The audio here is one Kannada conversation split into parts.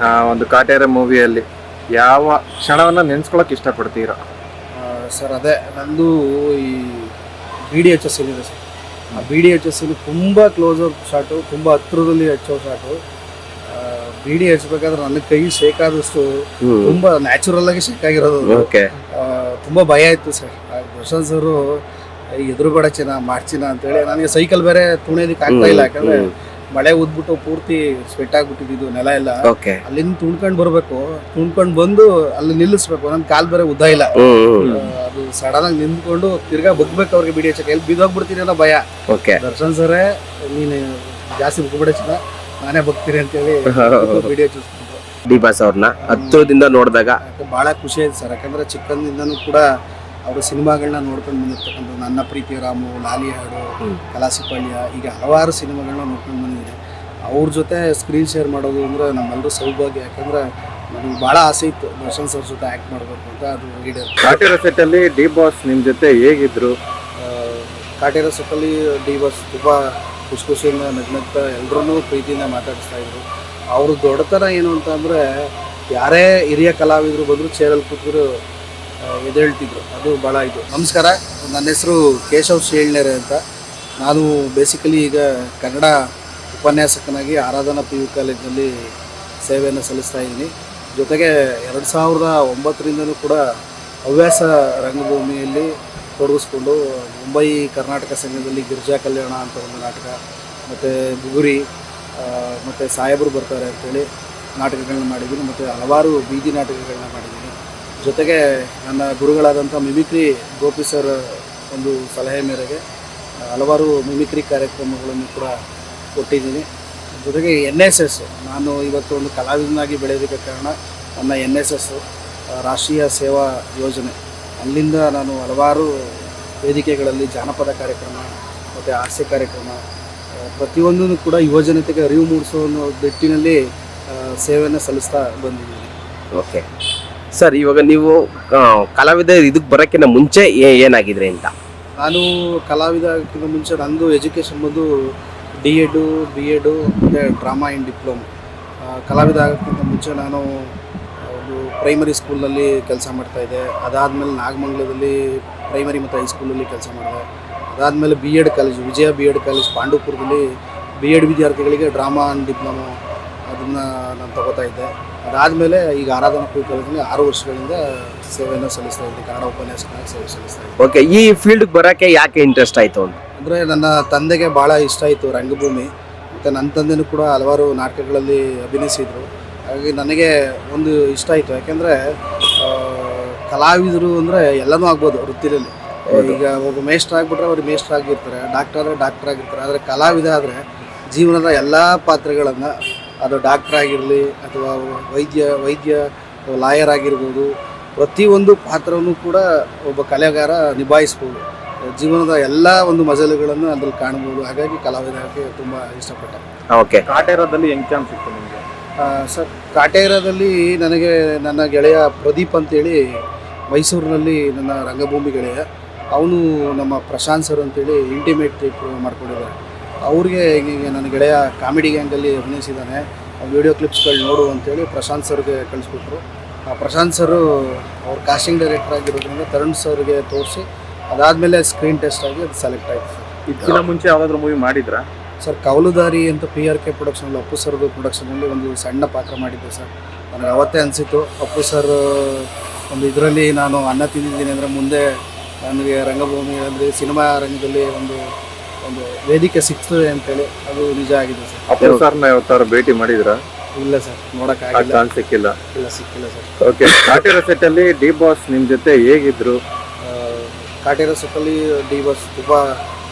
ಆ, ಒಂದು ಕಾಟೇರ ಮೂವಿಯಲ್ಲಿ ಯಾವ ಕ್ಷಣವನ್ನ ನೆನ್ಸ್ಕೊಳಕ್ ಇಷ್ಟಪಡ್ತೀರಾ? ಸರ್ ಅದೇ ನಂದು ಈ ಬಿ ಡಿ ಎಚ್ ಎಸ್ ಇದೆ ಸರ್. ಆ ಬಿ ಡಿ ಎಚ್ ಎಸ್ ತುಂಬ ಕ್ಲೋಸ್ ಅಪ್ ಶಾಟು ತುಂಬ ಹತ್ರದಲ್ಲಿ ಹಚ್ಚೋ ಶಾಟು ಬಿ ಡಿ ಹಚ್ಬೇಕಾದ್ರೆ ನನ್ನ ಕೈ ಶೇಕ್ ಆದಷ್ಟು ತುಂಬ ನ್ಯಾಚುರಲ್ ಆಗಿ ಶೇಕ್ ಆಗಿರೋದು. ತುಂಬ ಭಯ ಇತ್ತು ಸರ್. ಪ್ರಶಾಂತ್ ಸರು ಎದುರುಗಡೆ ಚಿನ್ನ ಮಾಡ್ಚಿನ ಅಂತೇಳಿ ನನಗೆ ಸೈಕಲ್ ಬೇರೆ ತುಣಿಯೋದಕ್ಕೆ ಆಗ್ತಾ ಇಲ್ಲ. ಯಾಕಂದ್ರೆ ಮಳೆ ಉದ್ಬಿಟ್ಟು ಪೂರ್ತಿ ಸ್ವೆಟ್ ಆಗ್ಬಿಟ್ಟಿದ್ದು ನೆಲ ಎಲ್ಲ. ಓಕೆ ಅಲ್ಲಿಂದ ತುಂಡ್ಕೊಂಡು ಬರ್ಬೇಕು. ತುಂಡ್ಕೊಂಡು ಬಂದು ಅಲ್ಲಿ ನಿಲ್ಲಿಸ್ಬೇಕು. ನನ್ ಕಾಲ್ ಬೇರೆ ಉದ್ದ ಇಲ್ಲ. ಅದು ಸಡನ್ ಆಗಿ ನಿಂತ್ಕೊಂಡು ತಿರ್ಗಾ ಬಗ್ಬೇಕು ಅವ್ರಿಗೆ ಬಿಡಿ ಹಚ್ಚಕ್ಕೆ ಎಲ್ಲಿ ಬಿದ್ದೋಗ್ಬಿಡ್ತೀನಿ ಅನ್ನೋ ಭಯ. ಓಕೆ ದರ್ಶನ್ ಸರೇ ನೀನು ಜಾಸ್ತಿ ಬಗ್ಬಿಡ ನಾನೇ ಬಗ್ತೀನಿ ಅಂತೇಳಿ ಬಿಡಿ ಹಚ್ಚಿಸ್ತೀನಿ ಡಿ ಬಾಸ್ ಅವ್ರನ್ನ ಹತ್ತಿರದಿಂದ ನೋಡಿದಾಗ. ಬಹಳ ಖುಷಿ ಆಯ್ತು ಸರ್. ಯಾಕಂದ್ರೆ ಚಿಕ್ಕಂದಿಂದನೂ ಕೂಡ ಅವರು ಸಿನಿಮಾಗಳನ್ನ ನೋಡ್ಕೊಂಡು ಬಂದಿರ್ತಕ್ಕಂಥ ನನ್ನ ಪ್ರೀತಿ ರಾಮು ಲಾಲಿ ಹಾಡು. ಕಲಾಸಿಪಾಳ್ಯ ಹೀಗೆ ಹಲವಾರು ಸಿನಿಮಾಗಳನ್ನ ನೋಡ್ಕೊಂಡು ಅವ್ರ ಜೊತೆ ಸ್ಕ್ರೀನ್ ಶೇರ್ ಮಾಡೋದು ಅಂದರೆ ನಮ್ಮೆಲ್ಲರೂ ಸೌಭಾಗ್ಯ. ಯಾಕಂದ್ರೆ ನನಗೆ ಭಾಳ ಆಸೆ ಇತ್ತು ದರ್ಶನ್ ಸರ್ ಜೊತೆ ಆ್ಯಕ್ಟ್ ಮಾಡಬೇಕು ಅಂತ ಅದು ಈಡೇರಿತು ಕಾಟೇರ ಸೆಟ್ಟಲ್ಲಿ ಡಿ ಬಾಸ್ ನಿಮ್ಮ ಜೊತೆ ಹೇಗಿದ್ರು? ಆ, ಕಾಟೇರ ಸೆಟ್ಟಲ್ಲಿ ಡಿ ಬಾಸ್ ತುಂಬ ಖುಷಿ ಖುಷಿಯಿಂದ ನಗ್ನಗ್ತಾ ಎಲ್ಲರೂ ಪ್ರೀತಿಯಿಂದ ಮಾತಾಡಿಸ್ತಾ ಇದ್ರು. ಅವ್ರ ದೊಡ್ಡತನ ಏನು ಅಂತ ಅಂದರೆ ಯಾರೇ ಹಿರಿಯ ಕಲಾವಿದರು ಬಂದರೂ ಚೇರಲ್ಲಿ ಕೂತ್ರು ಎದ್ದೇಳ್ತಿದ್ರು ಅದು ಭಾಳ ಇದು. ನಮಸ್ಕಾರ ನನ್ನ ಹೆಸರು ಕೇಶವ್ ಶೇಳ್ನೆರೆ ಅಂತ. ನಾನು ಬೇಸಿಕಲಿ ಈಗ ಕನ್ನಡ ಉಪನ್ಯಾಸಕನಾಗಿ ಆರಾಧನಾ ಪಿ ಯು ಕಾಲೇಜಿನಲ್ಲಿ ಸೇವೆಯನ್ನು ಸಲ್ಲಿಸ್ತಾ ಇದ್ದೀನಿ. ಜೊತೆಗೆ ಎರಡು ಸಾವಿರದ ಒಂಬತ್ತರಿಂದಲೂ ಕೂಡ ಹವ್ಯಾಸ ರಂಗಭೂಮಿಯಲ್ಲಿ ತೊಡಗಿಸ್ಕೊಂಡು ಮುಂಬೈ ಕರ್ನಾಟಕ ಸಂಘದಲ್ಲಿ ಗಿರಿಜಾ ಕಲ್ಯಾಣ ಅಂತ ಒಂದು ನಾಟಕ ಮತ್ತು ಬುಗುರಿ ಮತ್ತು ಸಾಹೇಬರು ಬರ್ತಾರೆ ಅಂತೇಳಿ ನಾಟಕಗಳನ್ನ ಮಾಡಿದ್ದೀನಿ ಮತ್ತು ಹಲವಾರು ಬೀದಿ ನಾಟಕಗಳನ್ನ ಮಾಡಿದ್ದೀನಿ. ಜೊತೆಗೆ ನನ್ನ ಗುರುಗಳಾದಂಥ ಮಿಮಿಕ್ರಿ ಗೋಪಿ ಸರ್ ಒಂದು ಸಲಹೆ ಮೇರೆಗೆ ಹಲವಾರು ಮಿಮಿಕ್ರಿ ಕಾರ್ಯಕ್ರಮಗಳನ್ನು ಕೂಡ ಕೊಟ್ಟಿದ್ದೀನಿ. ಜೊತೆಗೆ ಎನ್ ಎಸ್ ಎಸ್ ನಾನು ಇವತ್ತು ಒಂದು ಕಲಾವಿದನಾಗಿ ಬೆಳೆಯೋದಕ್ಕೆ ಕಾರಣ ನನ್ನ ಎನ್ ಎಸ್ ಎಸ್ ರಾಷ್ಟ್ರೀಯ ಸೇವಾ ಯೋಜನೆ. ಅಲ್ಲಿಂದ ನಾನು ಹಲವಾರು ವೇದಿಕೆಗಳಲ್ಲಿ ಜಾನಪದ ಕಾರ್ಯಕ್ರಮ ಮತ್ತು ಹಾಸ್ಯ ಕಾರ್ಯಕ್ರಮ ಪ್ರತಿಯೊಂದನ್ನು ಕೂಡ ಯುವಜನತೆಗೆ ಅರಿವು ಮೂಡಿಸೋ ಅನ್ನೋ ನಿಟ್ಟಿನಲ್ಲಿ ಸೇವೆಯನ್ನು ಸಲ್ಲಿಸ್ತಾ ಬಂದಿದ್ದೀನಿ. ಓಕೆ. ಸರ್ ಇವಾಗ ನೀವು ಕಲಾವಿದ ಇದಕ್ಕೆ ಬರೋಕ್ಕಿಂತ ಮುಂಚೆ ಏನಾಗಿದ್ರೆ ಏನಾಗಿದ್ರಿ ಅಂತ? ನಾನು ಕಲಾವಿದಕ್ಕಿಂತ ಮುಂಚೆ ನಂದು ಎಜುಕೇಷನ್ ಬಂದು ಡಿ ಎಡು ಬಿ ಎಡು ಮತ್ತು ಡ್ರಾಮಾ ಇನ್ ಡಿಪ್ಲೊಮಾ ಕಲಾವಿದ ಆಗೋಕ್ಕಿಂತ ಮುಂಚೆ ನಾನು ಒಂದು ಪ್ರೈಮರಿ ಸ್ಕೂಲಲ್ಲಿ ಕೆಲಸ ಮಾಡ್ತಾಯಿದ್ದೆ ಅದಾದಮೇಲೆ ನಾಗಮಂಗಲದಲ್ಲಿ ಪ್ರೈಮರಿ ಮತ್ತು ಹೈಸ್ಕೂಲಲ್ಲಿ ಕೆಲಸ ಮಾಡಿದೆ. ಅದಾದಮೇಲೆ B Ed college Vijaya B Ed college ಪಾಂಡವಪುರದಲ್ಲಿ B Ed ವಿದ್ಯಾರ್ಥಿಗಳಿಗೆ ಡ್ರಾಮಾ ಆ್ಯಂಡ್ ಡಿಪ್ಲೊಮಾ ಅದನ್ನು ನಾನು ತಗೋತಾ ಇದ್ದೆ. ಅದಾದಮೇಲೆ ಈಗ ಆರಾಧನಾ ಪಿ ಕಾಲೇಜಲ್ಲಿ ಆರು ವರ್ಷಗಳಿಂದ ಸೇವೆಯನ್ನು ಸಲ್ಲಿಸ್ತಾ ಇದ್ದೆ. ಕನ್ನಡ ಉಪನ್ಯಾಸಕನಾಗಿ ಸೇವೆ ಸಲ್ಲಿಸ್ತಾ ಇದ್ದೆ. ಓಕೆ ಈ ಫೀಲ್ಡ್ಗೆ ಬರೋಕ್ಕೆ ಯಾಕೆ ಇಂಟ್ರೆಸ್ಟ್ ಆಯಿತು ಅಂತ? ಅಂದರೆ ನನ್ನ ತಂದೆಗೆ ಭಾಳ ಇಷ್ಟ ಆಯಿತು ರಂಗಭೂಮಿ. ಮತ್ತು ನನ್ನ ತಂದೆನೂ ಕೂಡ ಹಲವಾರು ನಾಟಕಗಳಲ್ಲಿ ಅಭಿನಯಿಸಿದರು. ಹಾಗಾಗಿ ನನಗೆ ಒಂದು ಇಷ್ಟ ಆಯಿತು. ಯಾಕೆಂದರೆ ಕಲಾವಿದರು ಅಂದರೆ ಎಲ್ಲನೂ ಆಗ್ಬೋದು ವೃತ್ತಿಯಲ್ಲಿ ಈಗ ಒಬ್ಬ ಮೇಷ್ಟ್ರ ಆಗಿಬಿಟ್ರೆ ಅವ್ರು ಮೇಷ್ಟ್ರ ಆಗಿರ್ತಾರೆ ಡಾಕ್ಟರ್ ಆದರೆ ಡಾಕ್ಟರ್ ಆಗಿರ್ತಾರೆ. ಆದರೆ ಕಲಾವಿದ ಆದರೆ ಜೀವನದ ಎಲ್ಲ ಪಾತ್ರಗಳನ್ನು ಅದು ಡಾಕ್ಟರ್ ಆಗಿರಲಿ ಅಥವಾ ವೈದ್ಯ ವೈದ್ಯ ಲಾಯರ್ ಆಗಿರ್ಬೋದು ಪ್ರತಿಯೊಂದು ಪಾತ್ರವೂ ಕೂಡ ಒಬ್ಬ ಕಲೆಗಾರ ನಿಭಾಯಿಸ್ಬೋದು. ಜೀವನದ ಎಲ್ಲ ಒಂದು ಮಜಲುಗಳನ್ನು ಅದ್ರಲ್ಲಿ ಕಾಣ್ಬೋದು. ಹಾಗಾಗಿ ಕಲಾವಿದಕ್ಕೆ ತುಂಬ ಇಷ್ಟಪಟ್ಟೆ. ಓಕೆ. ಕಾಟೇರದಲ್ಲಿ ಹೆಂಗ್ ಚಾನ್ಸ್ ಸಿಕ್ತು ನಿಮಗೆ? ಸರ್ ಕಾಟೇರದಲ್ಲಿ ನನಗೆ ನನ್ನ ಗೆಳೆಯ ಪ್ರದೀಪ್ ಅಂತೇಳಿ ಮೈಸೂರಿನಲ್ಲಿ ನನ್ನ ರಂಗಭೂಮಿ ಗೆಳೆಯ. ಅವನು ನಮ್ಮ ಪ್ರಶಾಂತ್ ಸರ್ ಅಂತೇಳಿ ಇಂಟಿಮೇಟ್ ಮಾಡ್ಕೊಂಡಿದ್ದಾರೆ. ಅವ್ರಿಗೆ ಹೀಗೆ ನನ್ನ ಗೆಳೆಯ ಕಾಮಿಡಿ ಗ್ಯಾಂಗಲ್ಲಿ ಅಭಿನಯಿಸಿದ್ದಾನೆ. ವಿಡಿಯೋ ಕ್ಲಿಪ್ಸ್ಗಳು ನೋಡು ಅಂತೇಳಿ ಪ್ರಶಾಂತ್ ಸರ್ಗೆ ಕಳಿಸ್ಕೊಟ್ರು. ಆ ಪ್ರಶಾಂತ್ ಸರು ಅವ್ರ ಕಾಸ್ಟಿಂಗ್ ಡೈರೆಕ್ಟರ್ ಆಗಿರೋದ್ರಿಂದ ತರುಣ್ ಸರ್ಗೆ ತೋರಿಸಿ ಅದಾದಮೇಲೆ ಸ್ಕ್ರೀನ್ ಟೆಸ್ಟ್ ಆಗಿ ಅದು ಸೆಲೆಕ್ಟ್ ಆಯಿತು ಸರ್ ಇದಕ್ಕಿಂತ ಮುಂಚೆ ಯಾವ್ದಾದ್ರು ಮೂವಿ ಮಾಡಿದ್ರಾ? ಸರ್ ಕೌಲುದಾರಿ ಅಂತ ಪಿ ಆರ್ ಕೆ ಪ್ರೊಡಕ್ಷನಲ್ಲಿ ಅಪ್ಪು ಸರ್ದು ಪ್ರೊಡಕ್ಷನಲ್ಲಿ ಒಂದು ಸಣ್ಣ ಪಾತ್ರ ಮಾಡಿದ್ದೆ ಸರ್ ನನಗೆ ಅವತ್ತೇ ಅನಿಸಿತು ಅಪ್ಪು ಸರ್ ಒಂದು ಇದರಲ್ಲಿ ನಾನು ಅನ್ನ ತಿಂದಿದ್ದೀನಿ ಅಂದರೆ ಮುಂದೆ ನನಗೆ ರಂಗಭೂಮಿ ಅಂದರೆ ಸಿನಿಮಾ ರಂಗದಲ್ಲಿ ಒಂದು ಒಂದು ವೇದಿಕೆ ಸಿಗ್ತದೆ ಅಂತೇಳಿ ಅದು ನಿಜ ಆಗಿದೆ ಸರ್ ಅಪ್ಪು ಸರ್ನ ಯಾವತ್ತಾರು ಭೇಟಿ ಮಾಡಿದ್ರಾ? ಇಲ್ಲ ಸರ್ ಆ ನೋಡೋಕ್ಕಾಗಿಲ್ಲ ಚಾನ್ಸ್ ಸಿಕ್ಕಿಲ್ಲ. ಇಲ್ಲ ಸಿಕ್ಕಿಲ್ಲ ಸರ್ ಓಕೆ ಸೆಟ್ಟಲ್ಲಿ ಸೆಟ್ ಅಲ್ಲಿ ಡಿ ಬಾಸ್ ನಿಮ್ಮ ಜೊತೆ ಹೇಗಿದ್ರು? ಕಾಟೇರ ಸುತ್ತಲ್ಲಿ ಡಿ ಬಸ್ ತುಂಬ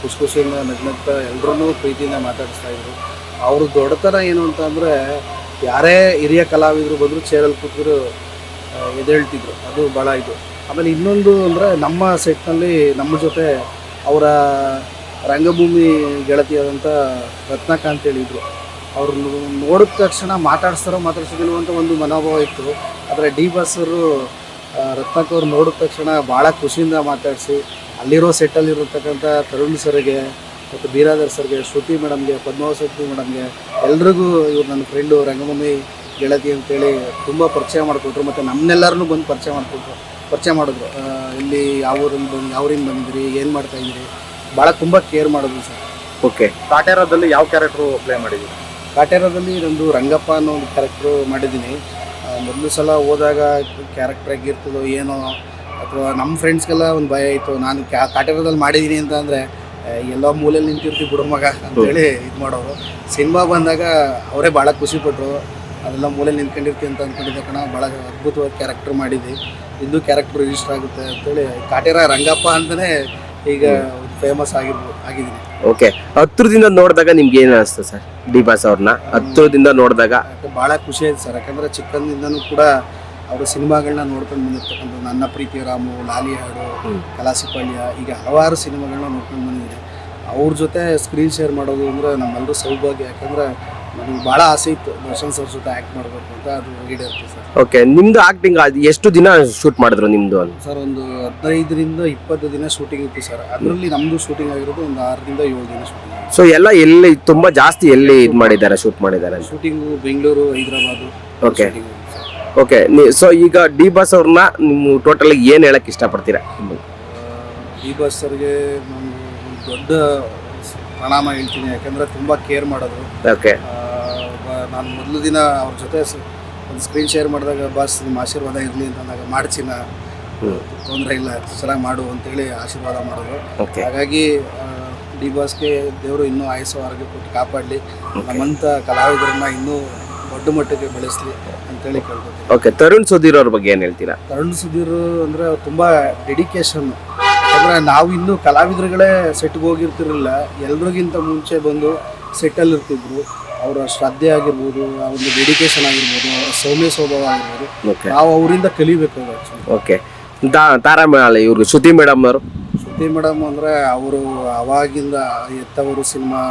ಖುಷಿ ಖುಷಿಯಿಂದ ನಗ್ನಗ್ತಾ ಎಲ್ಲರೂ ಪ್ರೀತಿಯಿಂದ ಮಾತಾಡಿಸ್ತಾ ಇದ್ರು. ಅವ್ರ ದೊಡ್ಡತನ ಏನು ಅಂತ ಅಂದರೆ, ಯಾರೇ ಹಿರಿಯ ಕಲಾವಿದರು ಬಂದರೂ ಚೇರಲ್ಲಿ ಕೂತಿದ್ರು ಎದ್ದೇಳ್ತಿದ್ರು ಅದು ಭಾಳ ಇದು. ಆಮೇಲೆ ಇನ್ನೊಂದು ಅಂದರೆ, ನಮ್ಮ ಸೆಟ್ನಲ್ಲಿ ನಮ್ಮ ಜೊತೆ ಅವರ ರಂಗಭೂಮಿ ಗೆಳತಿಯಾದಂಥ ರತ್ನಕಾಂತ್ ಹೇಳಿದರು. ಅವ್ರು ನೋಡಿದ ತಕ್ಷಣ ಮಾತಾಡಿಸ್ತಾರೋ ಮಾತಾಡ್ಸೋದಿಲ್ವೋ ಅಂತ ಒಂದು ಮನೋಭಾವ ಇತ್ತು. ಆದರೆ ಡಿ ಬಸ್ಸರು ರತ್ನಕ್ ಅವ್ರು ನೋಡಿದ ತಕ್ಷಣ ಭಾಳ ಖುಷಿಯಿಂದ ಮಾತಾಡಿಸಿ. ಅಲ್ಲಿರೋ ಸೆಟ್ಟಲ್ಲಿರತಕ್ಕಂಥ ತರುಣ್ ಸರ್ಗೆ ಮತ್ತು ಬೀರಾದರ್ ಸರ್ಗೆ ಶ್ರುತಿ ಮೇಡಮ್ಗೆ ಪದ್ಮಾವತಿ ಮೇಡಮ್ಗೆ ಎಲ್ರಿಗೂ ಇವ್ರು ನನ್ನ ಫ್ರೆಂಡು ರಂಗಭೂಮಿ ಗೆಳತಿ ಅಂತೇಳಿ ತುಂಬ ಪರಿಚಯ ಮಾಡಿಕೊಟ್ರು ಮತ್ತು ನಮ್ಮನ್ನೆಲ್ಲರನ್ನೂ ಬಂದು ಪರಿಚಯ ಮಾಡಿಕೊಟ್ರು. ಪರಿಚಯ ಮಾಡಿದ್ರು. ಇಲ್ಲಿ ಯಾವ ಊರಿಂದ ಬಂದು ಯಾವ ಊರಿಂದ ಬಂದಿದ್ರಿ ಏನು ಮಾಡ್ತಾ ಇದ್ದೀರಿ? ಭಾಳ ತುಂಬ ಕೇರ್ ಮಾಡಿದ್ರು ಸರ್ ಓಕೆ ಕಾಟೇರದಲ್ಲಿ ಯಾವ ಕ್ಯಾರೆಕ್ಟ್ರು ಪ್ಲೇ ಮಾಡಿದ್ದೀರಿ? ಕಾಟೇರದಲ್ಲಿ ನಂದು ರಂಗಪ್ಪ ಅನ್ನೋ ಒಂದು ಕ್ಯಾರೆಕ್ಟ್ರು ಮಾಡಿದ್ದೀನಿ. ಮೊದಲು ಸಲ ಹೋದಾಗ ಕ್ಯಾರೆಕ್ಟರ್ ಆಗಿರ್ತದೋ ಏನೋ ಅಥವಾ ನಮ್ಮ ಫ್ರೆಂಡ್ಸ್ಗೆಲ್ಲ ಒಂದು ಭಯ ಇತ್ತು. ನಾನು ಕ್ಯಾ ಕಾಟೇರದಲ್ಲಿ ಮಾಡಿದ್ದೀನಿ ಅಂತ ಅಂದರೆ ಎಲ್ಲ ಮೂಲೆಯಲ್ಲಿ ನಿಂತಿರ್ತೀವಿ ಬಿಡು ಮಗ ಅಂತೇಳಿ ಇದು ಮಾಡೋರು. ಸಿನಿಮಾ ಬಂದಾಗ ಅವರೇ ಭಾಳ ಖುಷಿಪಟ್ಟರು ಅದೆಲ್ಲ ಮೂಲೆಯಲ್ಲಿ ನಿಂತ್ಕೊಂಡಿರ್ತೀವಿ ಅಂತ ಅಂದ್ಕೊಂಡಿದ್ದೆ ಕಣ ಭಾಳ ಅದ್ಭುತವಾದ ಕ್ಯಾರೆಕ್ಟರ್ ಮಾಡಿದ್ವಿ ಇದು ಕ್ಯಾರೆಕ್ಟರ್ ರಿಜಿಸ್ಟರ್ ಆಗುತ್ತೆ ಅಂತೇಳಿ ಕಾಟೇರ ರಂಗಪ್ಪ ಅಂತಲೇ ಈಗ ಫೇಮಸ್ ಆಗಿರ್ಬೋದು ಆಗಿದ್ದೀನಿ. ಓಕೆ ಹತ್ರದಿಂದ ನೋಡಿದಾಗ ನಿಮ್ಗೆ ಏನು ಅನಿಸ್ತು ಸರ್? ಡಿ ಬಾಸ್ ಅವ್ರನ್ನ. ಹತ್ತಿರದಿಂದ ನೋಡಿದಾಗ ಬಹಳ ಭಾಳ ಖುಷಿ ಆಯ್ತು ಸರ್. ಯಾಕಂದರೆ ಚಿಕ್ಕಂದಿಂದನೂ ಕೂಡ ಅವರ ಸಿನಿಮಾಗಳನ್ನ ನೋಡ್ಕೊಂಡು ಬಂದಿರ್ತಕ್ಕಂಥ ನನ್ನ ಪ್ರೀತಿ ರಾಮು ಲಾಲಿ ಹಾಡು. ಕಲಾಸಿಪಾಳ್ಯ ಈಗ ಹಲವಾರು ಸಿನಿಮಾಗಳನ್ನ ನೋಡ್ಕೊಂಡು ಬಂದಿದೆ ಅವ್ರ ಜೊತೆ ಸ್ಕ್ರೀನ್ ಶೇರ್ ಮಾಡೋದು ಅಂದ್ರೆ ನಮ್ಮೆಲ್ಲರೂ ಸೌಭಾಗ್ಯ. ಯಾಕಂದರೆ ನನಗೆ ಭಾಳ ಆಸೆ ಇತ್ತು ದರ್ಶನ್ ಸರ್ ಜೊತೆ ಆ್ಯಕ್ಟ್ ಮಾಡಬೇಕು ಅಂತ ಅದು ಸರ್. ಓಕೆ ನಿಮ್ದು ಆಕ್ಟಿಂಗ್ ಎಷ್ಟು ದಿನ ಶೂಟ್ ಮಾಡಿದ್ರು ನಿಮ್ದು ಅಂತ ಸರ್ ಒಂದು ಹದಿನೈದರಿಂದ ಇಪ್ಪತ್ತು ದಿನ ಶೂಟಿಂಗ್ ಇತ್ತು ಸರ್. ಅದರಲ್ಲಿ ನಮ್ಮದು ಶೂಟಿಂಗ್ ಆಗಿರೋದು ಒಂದು ಆರರಿಂದ ಏಳು ದಿನ ಶೂಟಿಂಗ್ ಸೊ ಎಲ್ಲ ಎಲ್ಲಿ ತುಂಬಾ ಜಾಸ್ತಿ ಎಲ್ಲಿ ಇದು ಮಾಡಿದ್ದಾರೆ ಶೂಟ್ ಮಾಡಿದ್ದಾರೆ shooting Bengaluru Hyderabad okay shooting ಆಗಿತ್ತು ಸರ್. ಓಕೆ ಸೊ ಈಗ ಡಿ ಬಾಸ್ ಅವ್ರನ್ನ ನಿಮ್ಮ ಟೋಟಲ್ ಏನು ಹೇಳಕ್ ಇಷ್ಟಪಡ್ತೀರಾ? ಡಿ ಬಸ್ ಸರ್ಗೆ ನಮ್ಮ ಒಂದು ದೊಡ್ಡ ಪ್ರಣಾಮ ಹೇಳ್ತೀನಿ ಯಾಕಂದರೆ ತುಂಬ ಕೇರ್ ಮಾಡೋದು. ಓಕೆ ನಾನು ಮೊದಲು ದಿನ ಅವ್ರ ಜೊತೆ ಒಂದು ಸ್ಕ್ರೀನ್ ಶೇರ್ ಮಾಡಿದಾಗ ಬಾಸ್ ನಿಮ್ಮ ಆಶೀರ್ವಾದ ಇರಲಿ ಅಂತ ಅಂದಾಗ ಮಾಡ್ಚಿನ ಹ್ಮ್. ತೊಂದರೆ ಇಲ್ಲ ಚೆನ್ನಾಗಿ ಮಾಡು ಅಂತೇಳಿ ಆಶೀರ್ವಾದ ಮಾಡೋದು. ಓಕೆ ಹಾಗಾಗಿ ಡಿ ಬಾಸ್ಗೆ ದೇವರು ಇನ್ನೂ ಆಯಸ್ಸು ಆರೋಗ್ಯ ಕೊಟ್ಟು ಕಾಪಾಡಲಿ. ನಮ್ಮಂಥ ಕಲಾವಿದರನ್ನ ಇನ್ನೂ ದೊಡ್ಡ ಮಟ್ಟಕ್ಕೆ ಬೆಳೆಸಲಿ ಅಂತೇಳಿ ಕೇಳ್ಬೋದು ಓಕೆ ತರುಣ್ ಸುಧೀರ್ ಅವ್ರ ಬಗ್ಗೆ ಏನು ಹೇಳ್ತೀರಾ? ತರುಣ್ ಸುಧೀರ್ ಅಂದರೆ ತುಂಬ ಡೆಡಿಕೇಶನ್ ಯಾಕಂದರೆ ನಾವು ಇನ್ನೂ ಕಲಾವಿದರುಗಳೇ ಸೆಟ್ಗೆ ಹೋಗಿರ್ತಿರಲಿಲ್ಲ. ಎಲ್ರಿಗಿಂತ ಮುಂಚೆ ಬಂದು ಸೆಟ್ಟಲ್ಲಿ ಇರ್ತಿದ್ರು. ಅವರ ಶ್ರದ್ಧೆ ಆಗಿರ್ಬೋದು ಆ ಒಂದು ಡೆಡಿಕೇಶನ್ ಆಗಿರ್ಬೋದು ಅವರ ಸೌಮ್ಯ ಸ್ವಭಾವ ಆಗಿರ್ಬೋದು. ಓಕೆ ನಾವು ಅವರಿಂದ ಕಲಿಬೇಕು ಆ್ಯಕ್ಚುಲಿ ಓಕೆ ತಾರಾ ಇವ್ರಿಗೆ ಶ್ರುತಿ ಮೇಡಮ್ ಅವರು? ಶ್ರುತಿ ಮೇಡಮ್ ಅಂದರೆ ಅವರು ಅವಾಗಿಂದ ಎತ್ತವರು ಸಿನಿಮಾ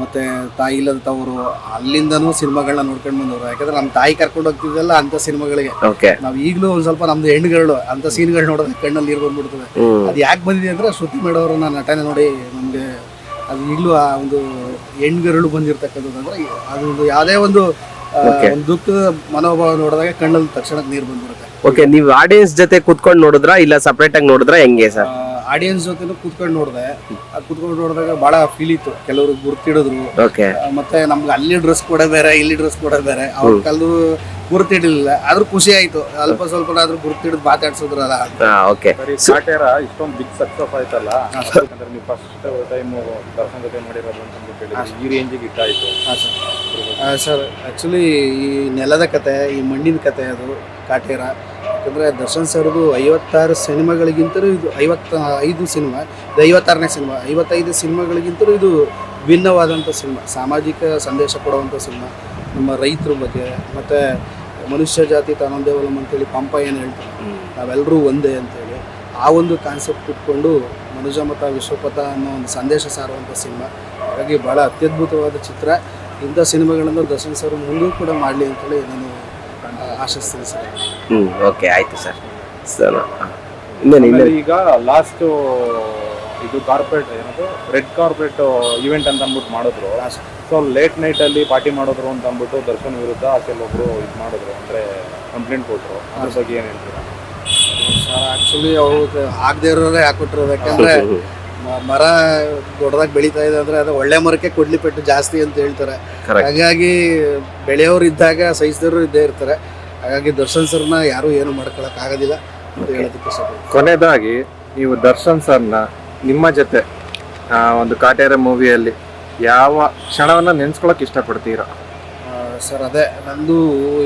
ಮತ್ತು ತಾಯಿ ಇಲ್ಲದ ತವರು ಅಲ್ಲಿಂದನೂ ಸಿನಿಮಾಗಳನ್ನ ನೋಡ್ಕೊಂಡು ಬಂದವರು. ಯಾಕಂದ್ರೆ ನಮ್ಮ ತಾಯಿ ಕರ್ಕೊಂಡು ಹೋಗ್ತಿದ್ದಲ್ಲ ಅಂತ ಸಿನಿಮಾಗಳಿಗೆ. ಓಕೆ ನಾವು ಈಗಲೂ ಒಂದು ಸ್ವಲ್ಪ ನಮ್ದು ಹೆಣ್ಣುಗಳು ಅಂತ ಸೀನ್ಗಳು ನೋಡಿದ್ರೆ ಕಣ್ಣಲ್ಲಿ ನೀರು ಬಂದ್ಬಿಡ್ತದೆ. ಅದು ಯಾಕೆ ಬಂದಿದೆ ಅಂದರೆ ಶ್ರುತಿ ಮೇಡವ್ರನ್ನ ನಟನೆ ನೋಡಿ ನಮಗೆ ಅದು ಈಗಲೂ ಆ ಒಂದು ಹೆಣ್ಗರಳು ಬಂದಿರ್ತಕ್ಕಂಥದ್ದು ಅಂದರೆ ಅದೊಂದು ಯಾವುದೇ ಒಂದು. ಒಂದು ದುಃಖದ ಮನೋಭಾವ ನೋಡಿದಾಗ ಕಣ್ಣಲ್ಲಿ ತಕ್ಷಣಕ್ಕೆ ನೀರು ಬಂದ್ಬಿಡುತ್ತೆ. ಓಕೆ ನೀವು ಆಡಿಯನ್ಸ್ ಜೊತೆ ಕುತ್ಕೊಂಡು ನೋಡಿದ್ರಾ ಇಲ್ಲ ಸಪ್ರೇಟ್ ಆಗಿ ನೋಡಿದ್ರಾ ಹೆಂಗೆ ಸರ್? ಆಡಿಯನ್ಸ್ ಜೊತೆನೂ ಕೂತ್ಕೊಂಡು ನೋಡಿದೆ. ಆ ಕೂತ್ಕೊಂಡು ನೋಡಿದಾಗ ಭಾಳ ಫೀಲ್ ಇತ್ತು. ಕೆಲವರು ಗುರ್ತಿಡಿದ್ರು. ಓಕೆ ಮತ್ತೆ ನಮ್ಗೆ ಅಲ್ಲಿ ಡ್ರೆಸ್ ಕೂಡ ಬೇರೆ ಇಲ್ಲಿ ಡ್ರೆಸ್ ಕೂಡ ಬೇರೆ. ಅವ್ರ ಕಲ್ಲು ಗುರುತಿಡಲಿಲ್ಲ. ಆದ್ರೂ ಖುಷಿ ಆಯ್ತು. ಅಲ್ಪ ಸ್ವಲ್ಪ ಆದ್ರೂ ಗುರ್ತಿಡಿದ್ ಮಾತಾಡ್ಸಿದ್ರಲ್ಲ. ಓಕೆ ಸರಿ ಕಾಟೇರ ಇಷ್ಟೊಂದು ಬಿಗ್ ಸಕ್ಸಸ್ ಆಯ್ತಲ್ಲ? ಯಾಕಂದ್ರೆ ನೀವು ಫಸ್ಟ್ ಟೈಮ್ ದರ್ಶನ್ ಜೊತೆ ಮಾಡಿರೋದು ಅಂತ ಅಂದ್ಬಿಟ್ಟು. ಈ ರೇಂಜಿಗೆ ಇಟ್ಟಾಯ್ತು ಆಯ್ತು. ಸರ್. ಆಕ್ಚುಲಿ ಸರ್ ಆ್ಯಕ್ಚುಲಿ ಈ ನೆಲದ ಕತೆ ಈ ಮಣ್ಣಿನ ಕತೆ ಅದು ಕಾಟೇರ ಯಾಕಂದರೆ ದರ್ಶನ್ ಸರ್ದು ಐವತ್ತಾರು ಸಿನಿಮಾಗಳಿಗಿಂತಲೂ ಇದು ಐವತ್ತ ಐದು ಸಿನಿಮಾ, ಇದು ಐವತ್ತಾರನೇ ಸಿನಿಮಾ, ಐವತ್ತೈದು ಸಿನಿಮಾಗಳಿಗಿಂತಲೂ ಇದು ಭಿನ್ನವಾದಂಥ ಸಿನಿಮಾ, ಸಾಮಾಜಿಕ ಸಂದೇಶ ಕೊಡುವಂಥ ಸಿನಿಮಾ, ನಮ್ಮ ರೈತರ ಬಗ್ಗೆ, ಮತ್ತು ಮನುಷ್ಯ ಜಾತಿ ತಾನೊಂದೇ ಒಲಂ ಅಂತೇಳಿ ಪಂಪ ಏನು ಹೇಳ್ತಾರೆ. ನಾವೆಲ್ಲರೂ ಒಂದೇ ಅಂತೇಳಿ. ಆ ಒಂದು ಕಾನ್ಸೆಪ್ಟ್ ಇಟ್ಕೊಂಡು ಮನುಜ ಮತ, ವಿಶ್ವಪಥ ಅನ್ನೋ ಒಂದು ಸಂದೇಶ ಸಾರುವಂಥ ಸಿನಿಮಾ, ಹಾಗಾಗಿ ಭಾಳ ಅತ್ಯದ್ಭುತವಾದ ಚಿತ್ರ. ಇಂಥ ಸಿನಿಮಾಗಳನ್ನು ದರ್ಶನ್ ಸರ್ ಮುಂದೂ ಕೂಡ ಮಾಡಲಿ ಅಂತೇಳಿ ನಾನು ಆಶಿಸ್ತೀನಿ ಸರ್ ಹ್ಞೂ ಓಕೆ ಆಯಿತು ಸರ್ ಸರ್ ಇನ್ನೇನು ಆಮೇಲೆ ಇನ್ನೇನು ಈಗ ಲಾಸ್ಟ್ ಇದು ಕಾರ್ಪೊರೇಟ್ ಏನದು ರೆಡ್ ಕಾರ್ಪೊರೇಟ್ ಇವೆಂಟ್ ಅಂತ ಅಂದ್ಬಿಟ್ಟು ಮಾಡಿದ್ರು. ಸೊ ಲೇಟ್ ನೈಟ್ ಅಲ್ಲಿ ಪಾರ್ಟಿ ಮಾಡಿದ್ರು ಅಂತ ಅಂದ್ಬಿಟ್ಟು ದರ್ಶನ್ ವಿರುದ್ಧ ಕೆಲವೊಬ್ರು ಇದು ಮಾಡಿದ್ರು ಅಂದ್ರೆ ಕಂಪ್ಲೇಂಟ್ ಕೊಟ್ರು. ಅದ್ರ ಬಗ್ಗೆ ಏನ್ ಹೇಳ್ತೀರಾ? ಸರ್ ಆ್ಯಕ್ಚುಲಿ ಅವ್ರು ಆಗದೆ ಇರೋರೇ ಹಾಕೊಟ್ಟಿರೋದು ಯಾಕಂದರೆ ಮ- ಮರ ದೊಡ್ಡದಾಗಿ ಬೆಳೀತಾ ಇದೆ ಅಂದ್ರೆ ಅದು ಒಳ್ಳೆ ಮರಕ್ಕೆ ಕೊಡ್ಲಿ ಪೆಟ್ಟು ಜಾಸ್ತಿ ಅಂತ ಹೇಳ್ತಾರೆ. Correct. ಹಾಗಾಗಿ ಬೆಳೆಯೋರು ಇದ್ದಾಗ ಸಹಿಸಿದವರು ಇದ್ದೇ ಇರ್ತಾರೆ. ಹಾಗಾಗಿ ದರ್ಶನ್ ಸರ್ನ ಯಾರೂ ಏನು ಮಾಡ್ಕೊಳಕ್ ಆಗೋದಿಲ್ಲ ಅಂತ ಹೇಳೋದಕ್ಕೆ ಇಷ್ಟಪಡ್ತೀನಿ. ಕೊನೆಯದಾಗಿ ನೀವು ದರ್ಶನ್ ಸರ್ನ ನಿಮ್ಮ ಜೊತೆ ಆ, ಒಂದು ಕಾಟೇರ ಮೂವಿಯಲ್ಲಿ ಯಾವ ಕ್ಷಣವನ್ನ ನೆನ್ಸ್ಕೊಳಕ್ ಇಷ್ಟಪಡ್ತೀರಾ? ಆ, ಸರ್ ಅದೇ ನಂದು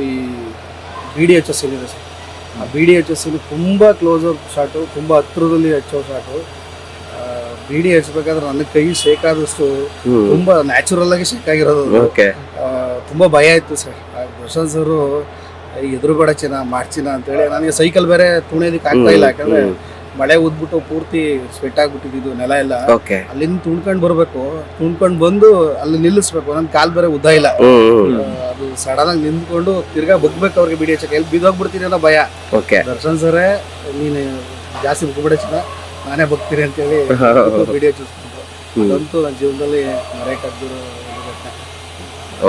ಈ ಬಿ ಡಿ ಎಚ್ ಎಸ್ ಇದೆ ಸರ್. ಆ ಬಿ ಡಿ ಎಚ್ ಎಸ್ ತುಂಬ ಕ್ಲೋಸ್ ಅಪ್ ಶಾಟು ತುಂಬ ಹತ್ರದಲ್ಲಿ ಹಚ್ಚೋ ಶಾಟು ಬಿ ಡಿ ಹಚ್ಬೇಕಾದ್ರೆ ನನ್ನ ಕೈ ಶೇಕ್ ಆದಷ್ಟು ತುಂಬ ನ್ಯಾಚುರಲ್ ಆಗಿ ಶೇಕ್ ಆಗಿರೋದು. ಅದು. ಓಕೆ ಆ, ತುಂಬ ಭಯ ಇತ್ತು ಸರ್. ದರ್ಶನ್ ಸರು ಎದುರುಗಡ ಚಿನ್ನ ಮಾಡ್ಚಿನ ಅಂತೇಳಿ. ನನಗೆ ಸೈಕಲ್ ಬೇರೆ ತುಣಿಯೋದಕ್ಕೆ ಆಗ್ತಾ ಇಲ್ಲ. ಯಾಕಂದ್ರೆ ಮಳೆ ಉದ್ಬಿಟ್ಟು ಪೂರ್ತಿ ಸ್ವೆಟ್ ಆಗ್ಬಿಟ್ಟಿದ್ದು ನೆಲ ಎಲ್ಲ. ಓಕೆ ಅಲ್ಲಿಂದ ತುಣ್ಕೊಂಡ್ ಬರಬೇಕು. ತುಣ್ಕೊಂಡ್ ಬಂದು ಅಲ್ಲಿ ನಿಲ್ಲಿಸ್ಬೇಕು. ನನ್ ಕಾಲ್ ಬೇರೆ ಉದ್ದ ಇಲ್ಲ. ಅದು ಸಡನ್ ಆಗಿ ನಿಂತ್ಕೊಂಡು ತಿರ್ಗಾ ಬಗ್ಬೇಕು ಅವ್ರಿಗೆ ಬಿಡಿ ಹಚ್ಚಕ್ಕೆ ಎಲ್ಲಿ ಬಿದ್ದೋಗ್ಬಿಡ್ತೀನಿ ಅನ್ನೋ ಭಯ. ಓಕೆ ದರ್ಶನ್ ಸರೇ ನೀನು ಜಾಸ್ತಿ ಬಗ್ಬಿಡ ಚಿನ್ನ. ನಾನೇ ಬಗ್ತೀನಿ ಅಂತೇಳಿ ಬಿಡಿ ಹಚ್ಚಿಸ್ಕೊಂಡು ಹ್ಮ್. ಅದಂತೂ ನನ್ನ ಜೀವನದಲ್ಲಿ ಮರೆಯಕ್ಕಾಗ್ದಿರೋ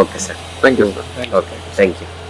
okay sir thank you sir okay thank you